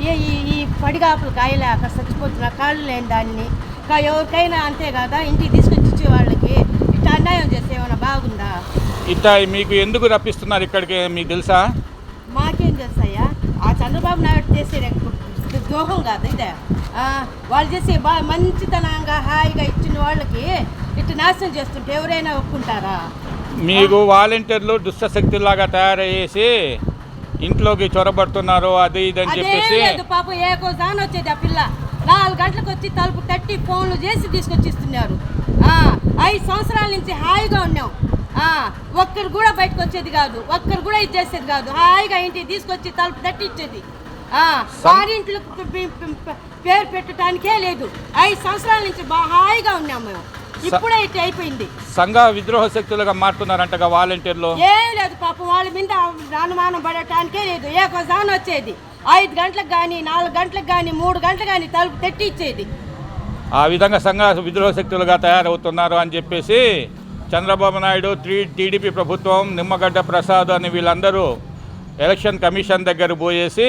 ఈ ఈ- పడిగాపులు కాయలేక చచ్చిపోతున్న కాళ్ళు లేని దాన్ని. ఎవరికైనా అంతే కదా? ఇంటికి తీసుకొచ్చి ఇచ్చే వాళ్ళకి ఇట్లా అన్యాయం చేస్తే ఏమైనా బాగుందా? ఇట్లా మీకు ఎందుకు రప్పిస్తున్నారు ఇక్కడికి? మీకు తెలుసా? మాకేం చేస్తాయా ఆ చంద్రబాబు నాయుడు చేసే ద్రోహం కాదు ఇదే. వాళ్ళు చేసే బాగా మంచితనంగా హాయిగా ఇచ్చిన వాళ్ళకి ఇట్లా నాశనం చేస్తుంటే ఎవరైనా ఒప్పుకుంటారా? మీకు వాలంటీర్లు దుష్టశక్తుల్లాగా తయారయ్యేసి ఇంట్లోకి చొరబడుతున్నారు అది ఇది అని చెప్పేసి లేదు పాపం ఏ కోసాని వచ్చేది ఆ పిల్ల. నాలుగు గంటలకు వచ్చి తలుపు తట్టి ఫోన్లు చేసి తీసుకొచ్చి ఇస్తున్నారు ఆ, ఐదు సంవత్సరాల నుంచి హాయిగా ఉన్నాం. ఆ, ఒక్కరు కూడా బయటకు వచ్చేది కాదు. ఒక్కరు కూడా ఇది చేసేది కాదు. హాయిగా ఇంటికి తీసుకొచ్చి తలుపు తట్టి ఇచ్చేది. ఆ, వారింట్లో పేరు పెట్టడానికే లేదు. ఐదు సంవత్సరాల నుంచి బాగా హాయిగా ఉన్నాం మేము. ఇప్పుడే ఇట్లా అయిపోయింది. సంఘ విద్రోహ శక్తులుగా మారుతున్నారంటగా వాలంటీర్లు. ఏం లేదు పాపం వాళ్ళ మీద అనుమానం పడటానికే లేదు. ఏ కొసాన్ వచ్చేది. ఐదు గంటలకు కానీ నాలుగు గంటలకు కానీ మూడు గంటలకు కానీ తలుపు తెట్టి ఇచ్చేది. ఆ విధంగా సంఘ విద్రోహ శక్తులుగా తయారవుతున్నారు అని చెప్పేసి చంద్రబాబు నాయుడు టీ టీడీపీ ప్రభుత్వం నిమ్మగడ్డ ప్రసాద్ అని వీళ్ళందరూ ఎలక్షన్ కమిషన్ దగ్గర పోయేసి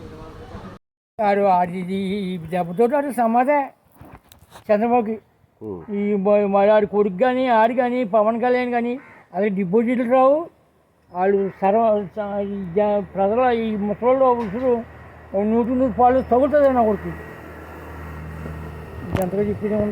ఆడు ఆడి ఇది దెబ్బతో ఆడు సమాధే. చంద్రబాబుకి. ఈ ఆడి కొడుకు కానీ ఆడు కానీ పవన్ కళ్యాణ్ కానీ అది డిపాజిట్లు రావు. వాళ్ళు సర్వ ప్రజల ఈ ముసలోళ్ళు ఉసురు నూటి నూరు పాలు తగులుతుంది నా కొడుకు. ఎంతగా చెప్పింది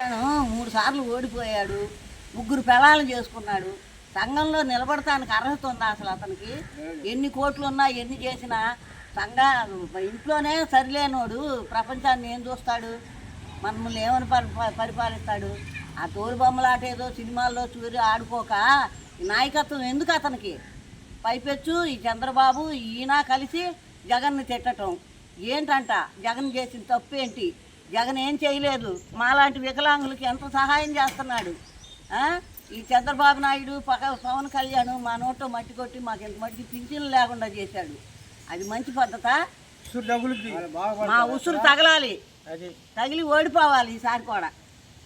ఉంగావు మూడు సార్లు ఓడిపోయాడు. ముగ్గురు పిల్లలు చేసుకున్నాడు. సంఘంలో నిలబడటానికి అర్హత ఉందా అసలు అతనికి? ఎన్ని కోట్లు ఉన్నా ఎన్ని చేసినా సంఘ ఇంట్లోనే సరిలేనోడు. ప్రపంచాన్ని ఏం చూస్తాడు? మనల్ని ఏమని పరి పరిపాలిస్తాడు? ఆ తోలు బొమ్మలాట ఏదో సినిమాల్లో చూరి ఆడుకోక నాయకత్వం ఎందుకు అతనికి? పైపెచ్చు ఈ చంద్రబాబు ఈయన కలిసి జగన్ని తిట్టటం. ఏంటంట? జగన్ చేసిన తప్పు ఏంటి జగన్ ఏం చేయలేదు? మాలాంటి వికలాంగులకి ఎంత సహాయం చేస్తున్నాడు? ఈ చంద్రబాబు నాయుడు పవన్ కళ్యాణ్ మా నోట్లో మట్టి కొట్టి మాకు ఇంత మట్టికి పింఛన్లు లేకుండా చేశాడు. అది మంచి పద్ధత? మా ఉసురు తగలాలి. తగిలి ఓడిపోవాలి ఈసారి కూడా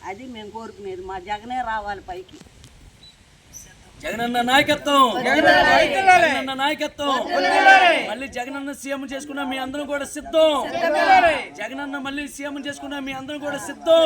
అది మేము కోరుకునేది మా జగనే రావాలి పైకి జగనన్న నాయకత్వం జగనన్న నాయకత్వం మళ్ళీ జగనన్న సీఎం చేసుకున్న మీ అందరం కూడా సిద్ధం జగనన్న మళ్ళీ సీఎం చేసుకున్న మీ అందరం కూడా సిద్ధం